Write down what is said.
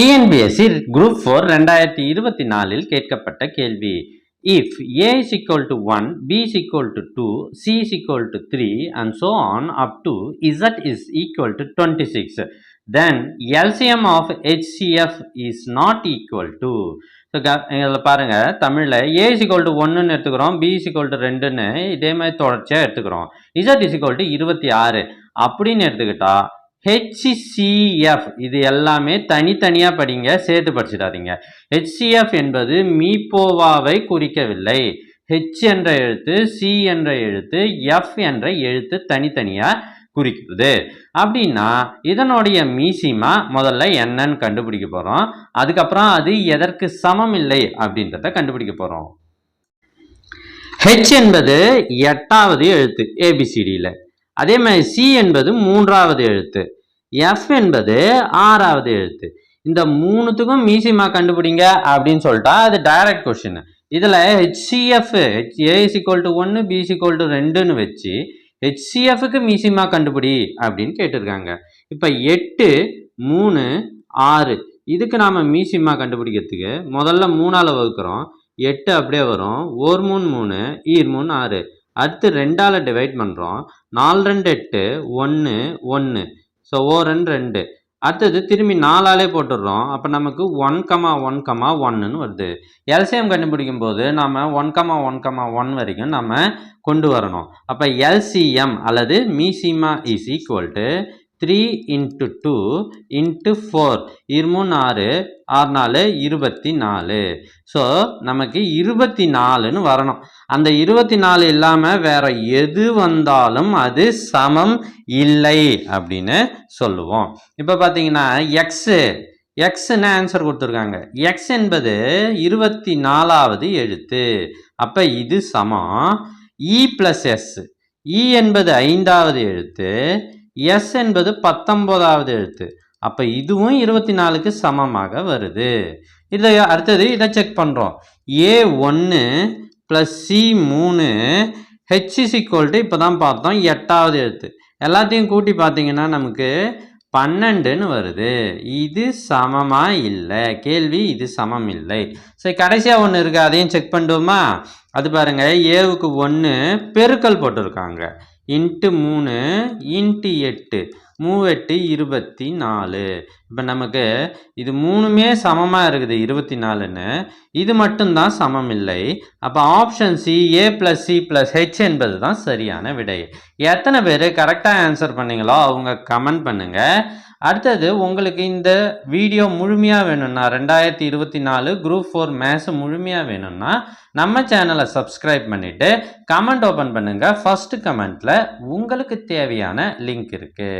TNPSC group four ரெண்டாயிரத்தி இருபத்தி நாலில் கேட்கப்பட்ட கேள்வி. If A equal to one B equal to two C equal to three and so on up to Z is equal to twenty six then LCM of HCF is not equal to so இதில் பாருங்கள் தமிழில் ஏ equal to ஒன்றுன்னு எடுத்துக்கிறோம் B equal to ரெண்டுன்னு இதே மாதிரி தொடர்ச்சியாக எடுத்துக்கிறோம். இசட் இஸ் ஈக்குவல் டு இருபத்தி ஆறு. அப்படின்னு எடுத்துக்கிட்டால் ஹெச்சிசிஎஃப் இது எல்லாமே தனித்தனியாக படிங்க சேர்த்து படிச்சிடாதீங்க. ஹெச்சிஎஃப் என்பது மீப்போவாவை குறிக்கவில்லை. ஹெச் என்ற எழுத்து சி என்ற எழுத்து எஃப் என்ற எழுத்து தனித்தனியாக குறிக்கிறது. அப்படின்னா இதனுடைய மீசிமா முதல்ல என்னன்னு கண்டுபிடிக்க போகிறோம் அதுக்கப்புறம் அது எதற்கு சமம் இல்லை அப்படின்றத கண்டுபிடிக்க போகிறோம் ஹெச் என்பது எட்டாவது எழுத்து ஏபிசிடியில் அதே மாதிரி சி என்பது மூன்றாவது எழுத்து. எஃப் என்பது ஆறாவது எழுத்து. இந்த மூணுத்துக்கும் மீசிமா கண்டுபிடிங்க அப்படின்னு சொல்லிட்டா அது டைரக்ட் கொஷின் இதில் HCF A is equal to ஒன்று பி இஸ் ஈக்குவல் டு ரெண்டுன்னு வச்சு ஹெச்சிஎஃப்க்கு மீசிமா கண்டுபிடி அப்படின்னு கேட்டிருக்காங்க. இப்போ எட்டு மூணு ஆறு இதுக்கு நாம் மீசிமா கண்டுபிடிக்கிறதுக்கு முதல்ல மூணால் வகுக்கிறோம். எட்டு அப்படியே வரும். ஓர் மூணு மூணு ஈர் மூணு ஆறு. அடுத்து ரெண்டால் டிவைட் பண்ணுறோம் நாலு ரெண்டு எட்டு ஒன்று ஒன்று ஸோ ஓ ரெண்டு ரெண்டு. அடுத்தது திரும்பி நாலாலே போட்டுடுறோம். அப்போ நமக்கு ஒன் கமா ஒன் கமா ஒன்னுன்னு வருது. எல்சிஎம் கண்டுபிடிக்கும் போது நம்ம one comma one comma one வரைக்கும் நம்ம கொண்டு வரணும். அப்போ எல்சிஎம் அல்லது மீசிமா is equal to three into two into four இருமூணு ஆறு ஆறு நாலு இருபத்தி நாலு ஸோ நமக்கு இருபத்தி நாலுன்னு வரணும். அந்த இருபத்தி நாலு இல்லாமல் வேற எது வந்தாலும் அது சமம் இல்லை அப்படின்னு சொல்லுவோம். இப்போ பார்த்தீங்கன்னா எக்ஸு எக்ஸ்ன்னு ஆன்சர் கொடுத்துருக்காங்க. எக்ஸ் என்பது இருபத்தி நாலாவது எழுத்து. அப்போ இது சமம். இ ப்ளஸ் எஸ் இ என்பது ஐந்தாவது எழுத்து. எஸ் என்பது பத்தொம்போதாவது எழுத்து. அப்போ இதுவும் இருபத்தி நாலுக்கு சமமாக வருது. இதை அடுத்தது இதை செக் பண்ணுறோம் ஏ ஒன்று ப்ளஸ் சி மூணு ஹெச் ஈக்குவல்ட்டு இப்போ தான் பார்த்தோம் எட்டாவது எழுத்து. எல்லாத்தையும் கூட்டி பார்த்தீங்கன்னா நமக்கு பன்னெண்டுன்னு வருது. இது சமமாக இல்லை? கேள்வி இது சமம் இல்லை. சரி கடைசியாக ஒன்று இருக்குது அதையும் செக் பண்ணிடுவோமா அது பாருங்கள் ஏவுக்கு ஒன்று பெருக்கல் போட்டிருக்காங்க. இன்ட்டு மூணு இன்ட்டு எட்டு. மூவெட்டு இருபத்தி நாலு. இப்போ நமக்கு இது மூணுமே சமமாக இருக்குது இருபத்தி நாலுன்னு. இது மட்டும்தான் சமம் இல்லை அப்போ option C A plus C plus H என்பது தான் சரியான விடை. எத்தனை பேர் கரெக்டாக ஆன்சர் பண்ணீங்களோ அவங்க கமெண்ட் பண்ணுங்கள் அடுத்தது உங்களுக்கு இந்த வீடியோ முழுமையாக வேணும்னா ரெண்டாயிரத்தி இருபத்தி நாலு குரூப் ஃபோர் மேத்ஸ் முழுமையாக வேணும்னா நம்ம சேனலை சப்ஸ்கிரைப் பண்ணிவிட்டு கமெண்ட் ஓப்பன் பண்ணுங்கள் ஃபஸ்ட்டு கமெண்ட்டில் உங்களுக்கு தேவையான லிங்க் இருக்குது